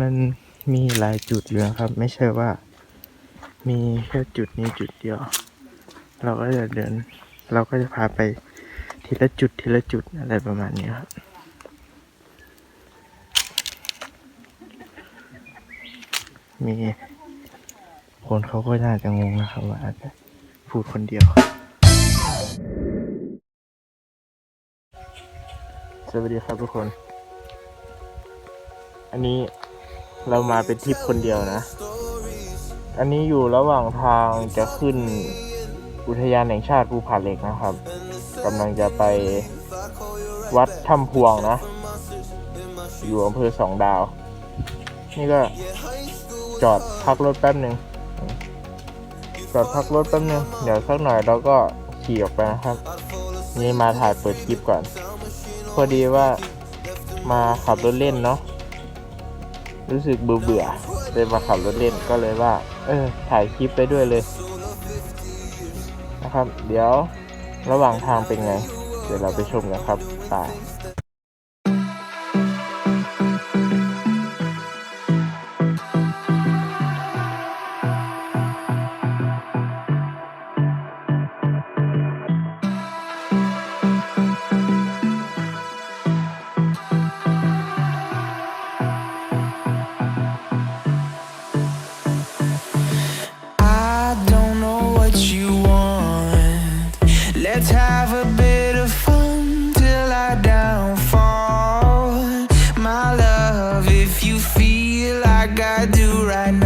มันมีหลายจุดอยู่นะครับ ไม่ใช่ว่า มีแค่จุดนี้จุดเดียว เราก็จะเดิน เราก็จะพาไปทีละจุดทีละจุดอะไรประมาณนี้ครับมีคนเขาก็น่าจะงงนะครับว่าอาจจะพูดคนเดียวสวัสดีครับทุกคน อันนี้ เรามาเป็นทริปคนเดียวนะ อันนี้อยู่ระหว่างทางจะขึ้นอุทยานแห่งชาติภูผาเหล็กนะครับกำลังจะไปวัดถ้ำพวงนะ อยู่อำเภอสองดาว นี่ก็จอดพักรถแป๊บหนึ่งจอดพักรถแป๊บหนึ่งเดี๋ยวสักหน่อยเราก็ขี่ออกไปนะครับ นี่มาถ่ายเปิดคลิปก่อน พอดีว่ามาขับรถเล่นเนาะ รู้สึกเบื่อเบื่อเลยมาขับรถเล่นก็เลยว่า เออ ถ่ายคลิปไปด้วยเลย นะครับ เดี๋ยวระหว่างทางเป็นไง เดี๋ยวเราไปชมกันครับไป right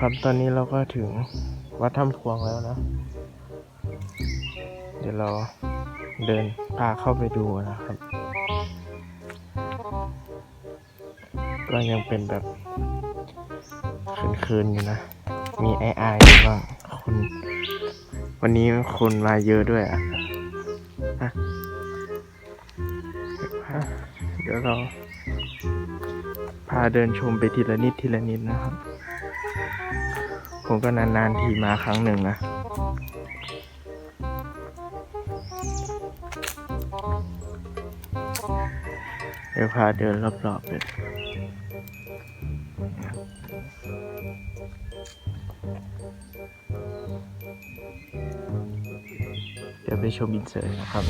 ครับตอนนี้เราก็ถึงวัดถ้ำพวงแล้วนะ เดี๋ยวเราเดินพาเข้าไปดูนะครับ ก็ยังเป็นแบบคืนๆอยู่นะ มีไอไอายอยู่บ้างคนวันนี้คนมาเยอะด้วยอะอะ ยวเราพาเดินชมไปทีละนิดทีละนิดนะครับ ผมก็นานๆทีมาครั้งหนึ่งนะเดี๋ยวพาเดินรอบๆเลยเดี๋ยวไปชมอินเสิร์ตนะครับ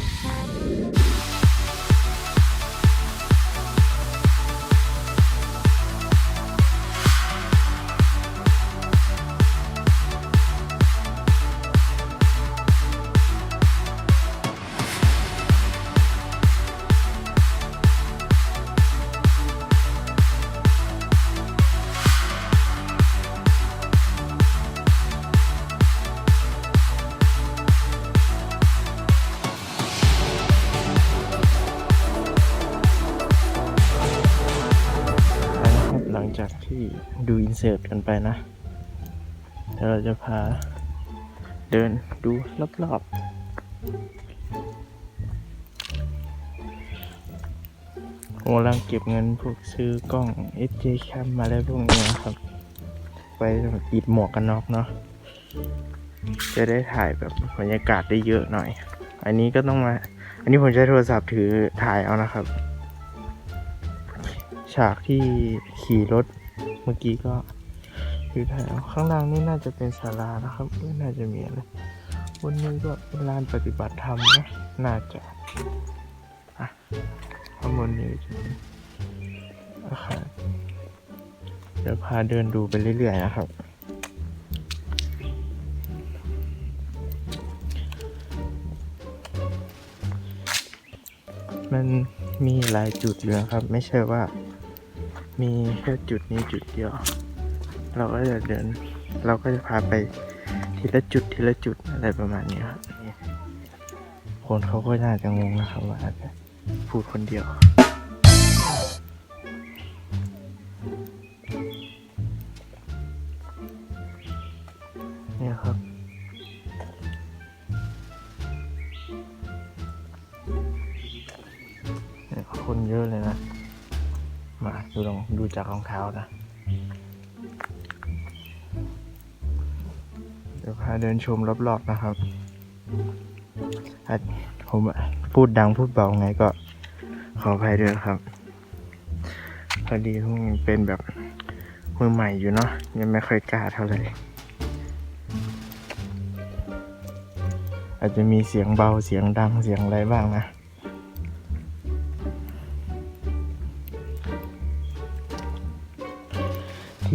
ลังจากที่ดูอินเสิร์ตกันไปนะเดี๋ยวเราจะพาเดินดูรอบๆผมกำลังเก็บเงินพวกซื้อกล้อง SJ Cam มาอะไรพวกนี้นะครับ ไปปิดหมวกกันน็อกเนาะจะได้ถ่ายแบบบรรยากาศได้เยอะหน่อย อันนี้ก็ต้องมา อันนี้ผมใช้โทรศัพท์ถือถ่ายเอานะครับ ฉากที่ขี่รถเมื่อกี้ก็คือถ่ายเอาข้างล่างนี่น่าจะเป็นศาลานะครับไม่น่าจะมีอะไรบนนี้ก็เป็นลานปฏิบัติธรรมนะน่าจะอะข้างบนนี้จะเป็นอาคารเดี๋ยวพาเดินดูไปเรื่อยๆนะครับมันมีหลายจุดอยู่นะครับ ไม่ใช่ว่า มีแค่จุดนี้จุดเดียว เราก็จะเดิน เราก็จะพาไปทีละจุดทีละจุดอะไรประมาณนี้ครับคนเขาก็น่าจะงงนะครับว่าอาจจะพูดคนเดียว ดูจากรองเท้านะ เดี๋ยวพาเดินชมรอบๆนะครับผมพูดดังพูดเบาไงก็ขออภัยด้วยครับ พอดีเพิ่งเป็นแบบมือใหม่อยู่เนาะยังไม่ค่อยกล้าเท่าไหร่อาจจะมีเสียงเบาเสียงดังเสียงอะไรบ้างนะ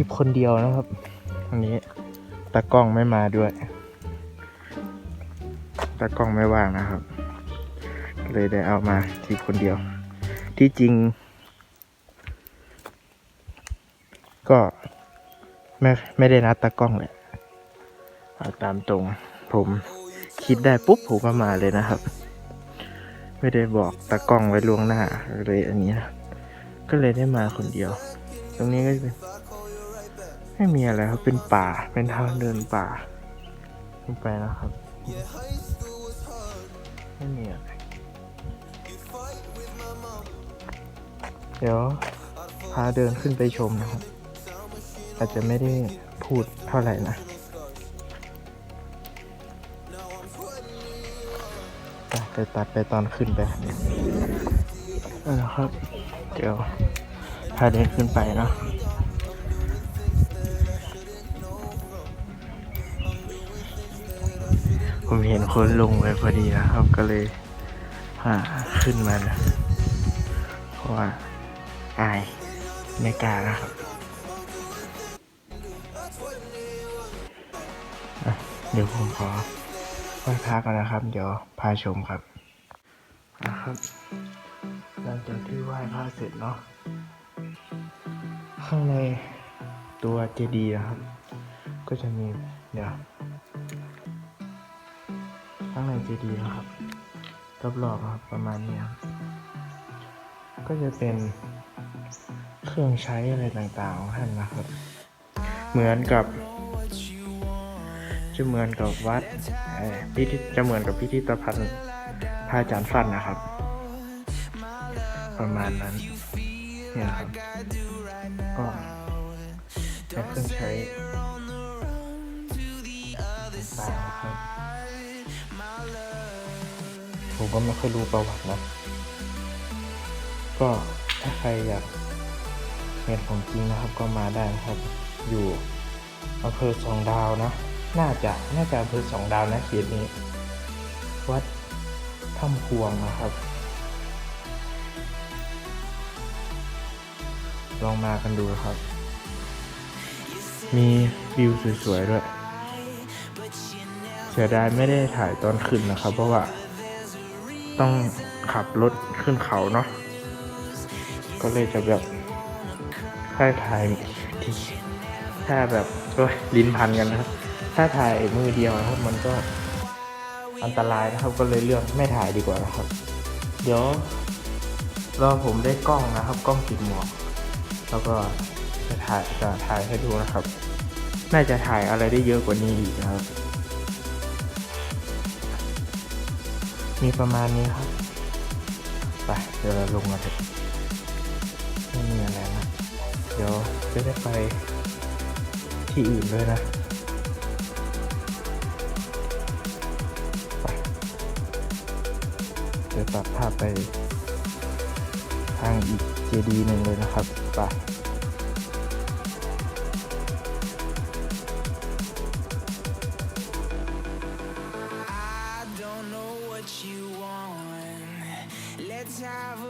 ทิปคนเดียวนะครับวันนี้ตากล้องไม่มาด้วยตากล้องไม่ว่างนะครับ เลยได้เอามาทิปคนเดียว ที่จริง ก็ไม่ไม่ได้นัดตากล้องแหละเอาตามตรงผมคิดได้ปุ๊บผมก็มาเลยนะครับ ไม่ได้บอกตากล้องไว้ล่วงหน้าเลยอันนี้นะก็เลยได้มาคนเดียว ตรงนี้ก็จะเป็น ไม่มีอะไรครับ เป็นป่า เป็นทางเดินป่าขึ้นไปนะครับ ไม่มีอะไรเดี๋ยวพาเดินขึ้นไปชมนะครับ อาจจะไม่ได้พูดเท่าไหร่นะไปตัดไปตอนขึ้นไปนะครับ เดี๋ยวพาเดินขึ้นไปเนาะ ผมเห็นคนลงไปพอดีนะครับ ก็เลยพาขึ้นมานะเพราะว่าอายไม่กล้านะครับเดี๋ยวผมขอไหว้พระก่อนนะครับ เดี๋ยวพาชมครับนะครับ หลังจากที่ไหว้พระเสร็จเนาะข้างในตัวเจดีย์นะครับ ก็จะมีเดี๋ยว ข้างในเจดีย์นะครับรอบๆครับประมาณนี้ครับก็จะเป็นเครื่องใช้อะไรต่างๆของท่านนะครับ เหมือนกับ จะเหมือนกับวัดเอ่อพิพิธจะเหมือนกับพิพิธภัณฑ์พระอาจารย์ฟันนะครับ ประมาณนั้นเนี่ยครับก็เครื่องใช้ต่างๆครับ ผมก็ไม่ค่อยรู้ประวัตินะ ก็ถ้าใครอยากเห็นของจริงนะครับก็มาได้นะครับ อยู่อำเภอสองดาวนะ น่าจะน่าจะอำเภอสองดาวนะเขตนี้ วัดถ้ำพวงนะครับ ลองมากันดูครับ มีวิวสวยๆด้วยเสียดายไม่ได้ถ่ายตอนขึ้นนะครับ เพราะว่า ต้องขับรถขึ้นเขาเนาะก็เลยจะแบบถ้าถ่ายที่ถ้าแบบโอ้ยลิ้นพันกันนะครับ ถ้าถ่ายมือเดียวนะครับ มันก็อันตรายนะครับ ก็เลยเลือกไม่ถ่ายดีกว่านะครับ เดี๋ยวรอผมได้กล้องนะครับ กล้องติดหมวก แล้วก็จะถ่ายจะถ่ายให้ดูนะครับ น่าจะถ่ายอะไรได้เยอะกว่านี้อีกนะครับ มีประมาณนี้ครับ ไป เดี๋ยวเราลงกันเถอะไม่มีอะไรนะเดี๋ยวจะได้ไปที่อื่นด้วยนะ ไป เดี๋ยวตัดภาพไปทางอีกเจดีหนึ่งเลยนะครับ ไป have